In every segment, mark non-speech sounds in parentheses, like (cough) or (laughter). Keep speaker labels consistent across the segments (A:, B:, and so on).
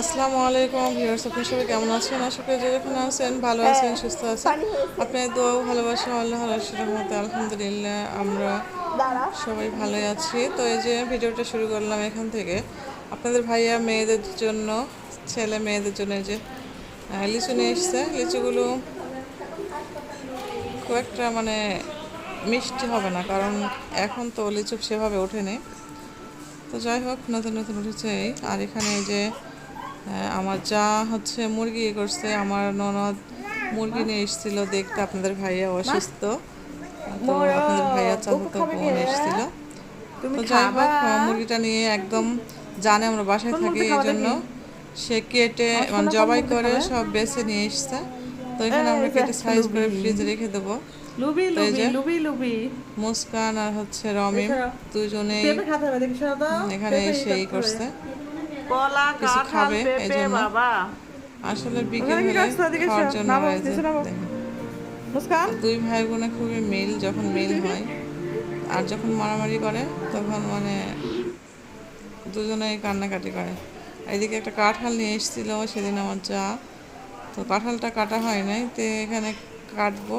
A: আসসালামু আলাইকুম ভিউয়ার্স আপনি সবাই কেমন আছেন? আশা করি যেখানে আছেন ভালো আছেন সুস্থ আছেন। আপনার দোয়া ভালোবাসা আল্লাহ রহমতে আলহামদুলিল্লাহ আমরা সবাই ভালোই আছি। তো এই যে ভিডিওটা শুরু করলাম এখান থেকে আপনাদের ভাইয়া মেয়েদের জন্য ছেলে মেয়েদের জন্য যে লিচু নিয়ে এসছে। লিচুগুলো খুব একটা মানে মিষ্টি হবে না কারণ এখন তো লিচু সেভাবে ওঠেনি। তো যাই হোক নতুন নতুন উঠেছে এই। আর এখানে এই যে আমার যা হচ্ছে মুরগি ইয়ে করছে আমার ননদ মুরগি নিয়ে এসেছিল দেখতে আপনাদের ভাইয়া অসুস্থ। তো আপনাদের ভাইয়া চাচাতো বোন এসেছিল। তো যাই হোক মুরগিটা নিয়ে একদম জানে আমরা বাসায় থাকি এই জন্য সে কেটে মানে জবাই করে সব বেছে নিয়ে এসছে। তো এখানে আমরা কেটে সাইজ করে ফ্রিজে রেখে দেবো। মুস্কান আর হচ্ছে রমিম দুজনেই এখানে এসে করছে।
B: কলা
A: কিছু খাবে, এই জন্য।
B: বাবা।
A: আসলে বিকেল খাওয়ার জন্য দুই ভাই বোনে খুবই মিল যখন মিল (laughs) হয়। আর যখন মারামারি করে তখন মানে দুজনেই কান্নাকাটি করে। এদিকে একটা কাঁঠাল নিয়ে এসেছিল সেদিন আমার যা। তো কাঁঠালটা কাটা হয় নাই তো এখানে কাটবো।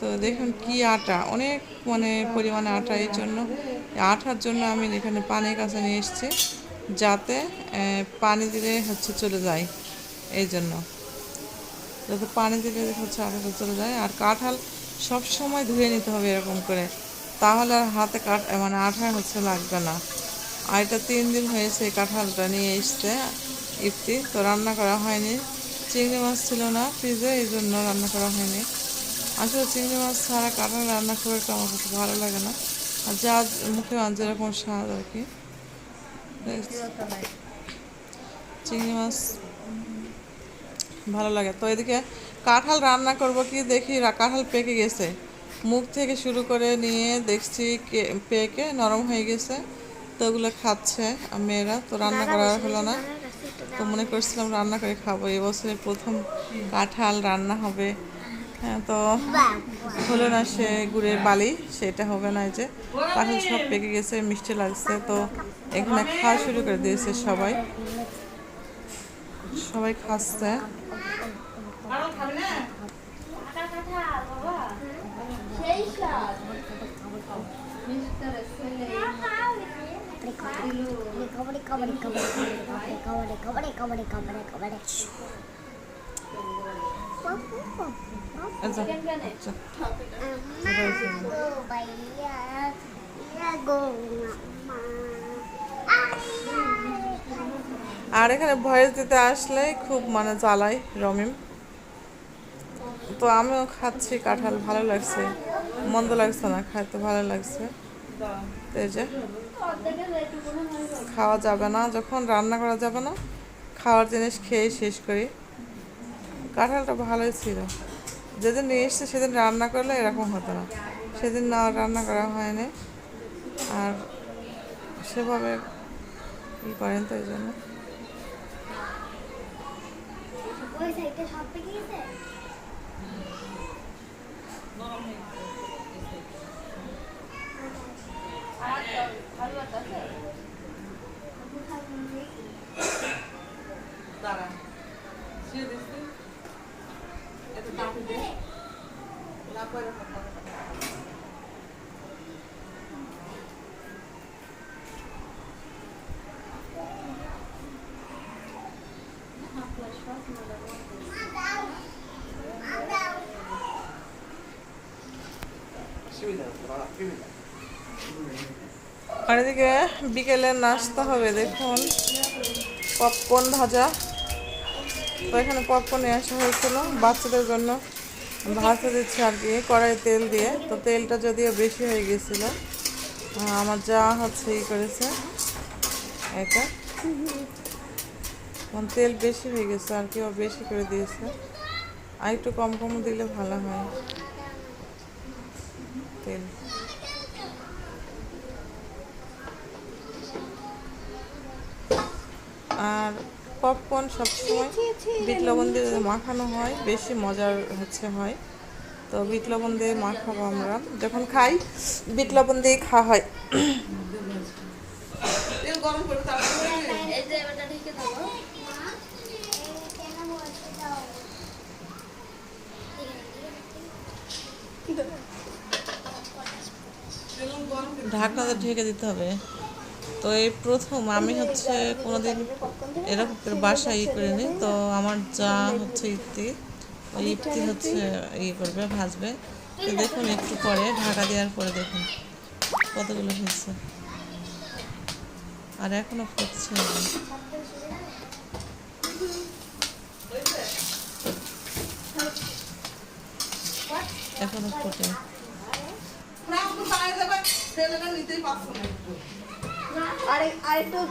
A: তো দেখুন কি আটা অনেক মানে পরিমাণে আটা। এই জন্য আটার জন্য আমি এখানে পানির কাছে নিয়ে এসেছি। যাতে পানি দিলে হচ্ছে চলে যায়। এই জন্য। যাতে পানি দিলে হচ্ছে আঠাটা চলে যায়। আর কাঁঠাল সব সময় ধুয়ে নিতে হবে এরকম করে। তাহলে আর হাতে কাঠ মানে আঠা হচ্ছে লাগবে না। আর এটা তিন দিন হয়েছে কাঁঠালটা নিয়ে এসছে ইফতি। তো রান্না করা হয়নি। চিংড়ি মাছ ছিল না ফ্রিজে, এই জন্য রান্না করা হয়নি। আসলে চিংড়ি মাছ ছাড়া কাঁঠাল রান্না করে আমার কাছে ভালো লাগে না। আর যা মুখে আন যেরকম স্বাদ আর কি। চিংড়ি মাছ। ভালো লাগে। তো এদিকে কাঁঠাল রান্না করব কি দেখি কাঁঠাল পেকে গেছে। মুখ থেকে শুরু করে নিয়ে দেখছি কে- পেকে নরম হয়ে গেছে। তো ওগুলো খাচ্ছে মেয়েরা। তো রান্না করা হলো না। তো মনে করছিলাম রান্না করে খাব। এবছরের প্রথম কাঁঠাল রান্না হবে। তো হলো না সে গুড়ের বালি সেটা হবে না যে কাঁঠাল সব পেকে গেছে মিষ্টি লাগছে তো এখানে খাওয়া শুরু করে দিয়েছে সবাই সবাই খাচ্ছে
C: comedy.
A: আর এখানে ভয়েস দিতে আসলে খুব মানে জ্বালাই রমিম। তো আমিও খাচ্ছি কাঁঠাল, ভালো লাগছে। মন্দ লাগছে না, খাইতে ভালো লাগছে। এই যে, খাওয়া যাবে না, যখন রান্না করা যাবে না, খাওয়ার জিনিস খেয়ে শেষ করি। কাঁঠালটা ভালোই ছিল। যেদিন নিয়ে এসছে সেদিন রান্না করলে এরকম হতো না। সেদিন না রান্না করা হয়নি। আর সেভাবে ই করেন তো এই জন্য।
C: ওই
A: আর এদিকে বিকেলে নাস্তা হবে, দেখুন। পপকর্ন ভাজা। তো এখানে পপকর্ন নিয়ে আসা হয়েছিল বাচ্চাদের জন্য। ভাজতে দিচ্ছে আর কি কড়াই তেল দিয়ে। তো তেলটা যদিও বেশি হয়ে গেছিল আমার যা হচ্ছে ই করেছে। এটা। তেল বেশি হয়ে গেছে আর কি, ও বেশি করে দিয়েছে। আর একটু কম কম দিলে ভালো হয়। তেল। আর পপকর্ন সবসময় বিট লবণ দিয়ে মাখানো হয় বেশি মজার হচ্ছে হয়। তো বিট লবণ দিয়ে মাখাবো আমরা। যখন খাই বিট লবণ দিয়ে খাওয়া হয়। ঢাকনাতে ঢেকে দিতে হবে। তো এই প্রথম আমি হচ্ছে কোনোদিন এরকম বাসা ই করিনি। তো আমার যা হচ্ছে ইফতি ওই ইফতি হচ্ছে ইয়ে করবে, ভাজবে। তো দেখুন একটু পরে, ঢাকা দেওয়ার পরে দেখুন কতগুলো হয়েছে। আর এখনও ফুটছে এখনও ফোটে।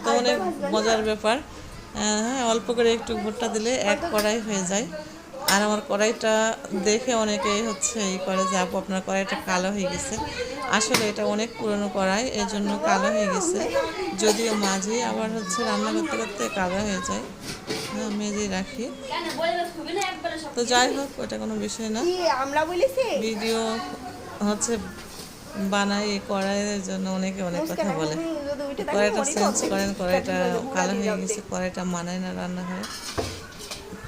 A: তো অনেক মজার ব্যাপার। হ্যাঁ অল্প করে একটু ভুট্টা দিলে এক কড়াই হয়ে যায়। আর আমার কড়াইটা দেখে অনেকেই হচ্ছে এই করে যে আপু আপনার কড়াইটা কালো হয়ে গেছে। আসলে এটা অনেক পুরনো কড়াই এর জন্য কালো হয়ে গেছে। যদিও মাঝে আবার হচ্ছে রান্না করতে করতে কালো হয়ে যায়। হ্যাঁ মেজেই রাখি। তো যাই হোক ওটা কোনো বিষয় না। ভিডিও হচ্ছে বানাই এই কড়াইয়ের জন্য অনেকে অনেক কথা বলে। চেঞ্জ। করেন কালো হয়ে গেছে মানায় না রান্না হয়।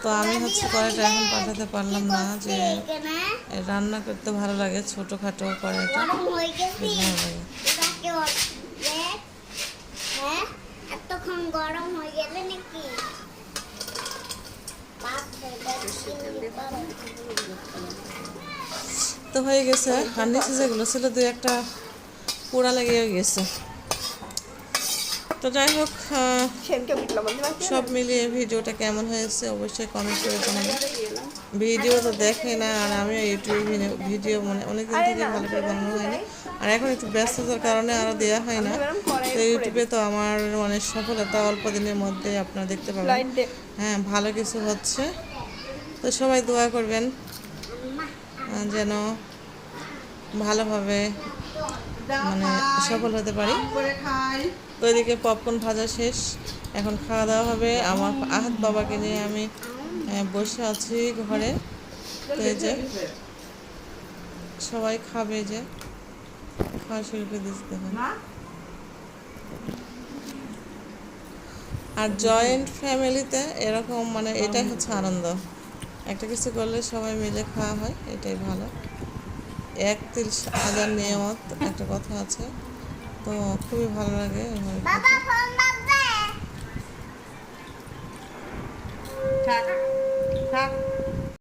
A: তো আমি হচ্ছে কড়াইটা এখন পাঠাতে পারলাম না যে রান্না করতে ভালো লাগে ছোটোখাটো কড়াইটা ভালো লাগে।
C: হ্যাঁ হয়ে
A: তো হয়ে গেছে নিচে যেগুলো ছিল দুই একটা পোড়া লেগেও গেছে। তো যাই হোক সব মিলিয়ে ভিডিওটা কেমন হয়েছে অবশ্যই কমেন্ট করে জানাবেন। ভিডিও তো দেখে না আর আমি ইউটিউবে ভিডিও মানে অনেকদিন থেকে ভালো করে বানানো হয়নি। আর এখন একটু ব্যস্ততার কারণে আরও দেওয়া হয় না। তো ইউটিউবে তো আমার মানে সফলতা অল্প দিনের মধ্যে আপনারা দেখতে পাবেন। হ্যাঁ ভালো কিছু হচ্ছে। তো সবাই দোয়া করবেন যেন ভালোভাবে মানে সফল হতে পারি। তো এদিকে পপকর্ন ভাজা শেষ। এখন খাওয়া দাওয়া হবে। আমার আহাত বাবাকে নিয়ে আমি বসে আছি ঘরে। তো এই যে সবাই খাবে যে। খাওয়া শুরু করে দিচ্ছে দেখুন আর জয়েন্ট ফ্যামিলিতে এরকম মানে এটাই হচ্ছে আনন্দ। একটা কিছু করলে সবাই মিলে খাওয়া হয় এটাই ভালো। এক তিরিশ হাজার নিয়ামত একটা কথা আছে। তো খুবই ভালো লাগে এভাবে